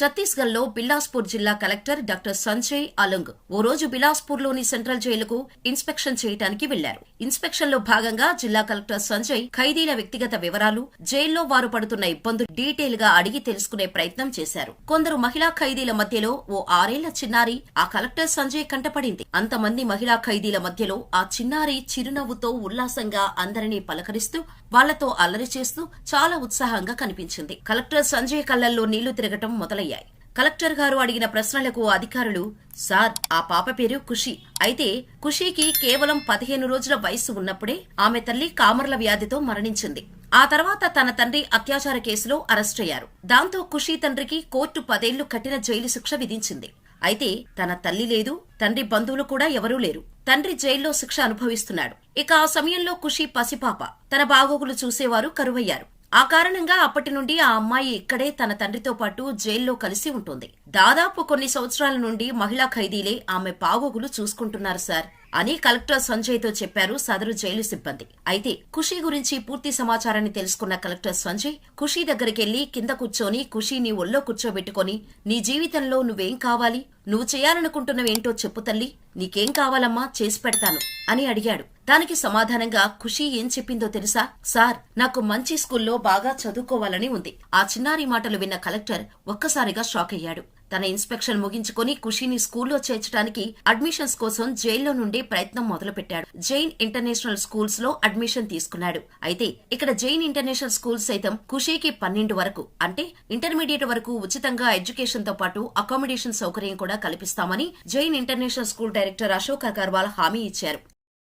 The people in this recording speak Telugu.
ఛత్తీస్గఢ్లో బిలాస్పూర్ జిల్లా కలెక్టర్ డాక్టర్ సంజయ్ అలంగ్ ఓ రోజు బిలాస్పూర్లోని సెంట్రల్ జైలుకు ఇన్స్పెక్షన్ చేయడానికి వెళ్ళారు ఇన్స్పెక్షన్లో భాగంగా జిల్లా కలెక్టర్ సంజయ్ ఖైదీల వ్యక్తిగత వివరాలు జైల్లో వారు పడుతున్న ఇబ్బందులు డీటెయిల్గా అడిగి తెలుసుకునే ప్రయత్నం చేశారు. కొందరు మహిళా ఖైదీల మధ్యలో ఓ ఆరేళ్ళ చిన్నారి ఆ కలెక్టర్ సంజయ్ కంటపడింది. అంతమంది మహిళా ఖైదీల మధ్యలో ఆ చిన్నారి చిరునవ్వుతో ఉల్లాసంగా అందరినీ పలకరిస్తూ వాళ్ళతో అల్లరి చేస్తూ చాలా ఉత్సాహంగా కనిపించింది. కలెక్టర్ సంజయ్ కళ్ళల్లో నీళ్ళు తిరగటం మొదలయ్యాయి. కలెక్టర్ గారు అడిగిన ప్రశ్నలకు అధికారులు సార్ ఆ పాప పేరు ఖుషి. అయితే ఖుషీకి కేవలం పదిహేను రోజుల వయసు ఉన్నప్పుడే ఆమె తల్లి కామర్ల వ్యాధితో మరణించింది. ఆ తర్వాత తన తండ్రి అత్యాచార కేసులో అరెస్టయ్యారు దాంతో ఖుషీ తండ్రికి కోర్టు పదేళ్ళు కఠిన జైలు శిక్ష విధించింది. అయితే తన తల్లి లేదు తండ్రి బంధువులు కూడా ఎవరూ లేరు. తండ్రి జైల్లో శిక్ష అనుభవిస్తున్నాడు. ఇక ఆ సమయంలో ఖుషి పసిపాప. తన బాగోగులు చూసేవారు కరువయ్యారు. ఆ కారణంగా అప్పటి నుండి ఆ అమ్మాయి ఇక్కడే తన తండ్రితో పాటు జైల్లో కలిసి ఉంటుంది. దాదాపు కొన్ని సంవత్సరాల నుండి మహిళా ఖైదీలే ఆమె బాగోగులు చూసుకుంటున్నారు సార్. అని కలెక్టర్ సంజయ్తో చెప్పారు సదరు జైలు సిబ్బంది. అయితే ఖుషీ గురించి పూర్తి సమాచారాన్ని తెలుసుకున్న కలెక్టర్ సంజయ్ ఖుషీ దగ్గరికెళ్ళి కింద కూర్చొని ఖుషీని ఒళ్ళో కూర్చోబెట్టుకొని నీ జీవితంలో నువ్వేం కావాలి? నువ్వు చేయాలనుకుంటున్నవేంటో చెప్పు తల్లి. నీకేం కావాలమ్మా? చేసి పెడతాను అని అడిగాడు. దానికి సమాధానంగా ఖుషి ఏం చెప్పిందో తెలుసా? సార్ నాకు మంచి స్కూల్లో బాగా చదువుకోవాలని ఉంది. ఆ చిన్నారి మాటలు విన్న కలెక్టర్ ఒక్కసారిగా షాక్ అయ్యాడు తన ఇన్స్పెక్షన్ ముగించుకొని ఖుషీని స్కూల్లో చేర్చడానికి అడ్మిషన్స్ కోసం జైల్లో నుండి ప్రయత్నం మొదలుపెట్టాడు. జైన్ ఇంటర్నేషనల్ స్కూల్స్లో అడ్మిషన్ తీసుకున్నాడు. అయితే ఇక్కడ జైన్ ఇంటర్నేషనల్ స్కూల్స్ సైతం ఖుషీకి పన్నెండు వరకు అంటే ఇంటర్మీడియట్ వరకు ఉచితంగా ఎడ్యుకేషన్తో పాటు అకామిడేషన్ సౌకర్యం కూడా కల్పిస్తామని Jain international school director Ashok Agarwal హామీ ఇచ్చారు.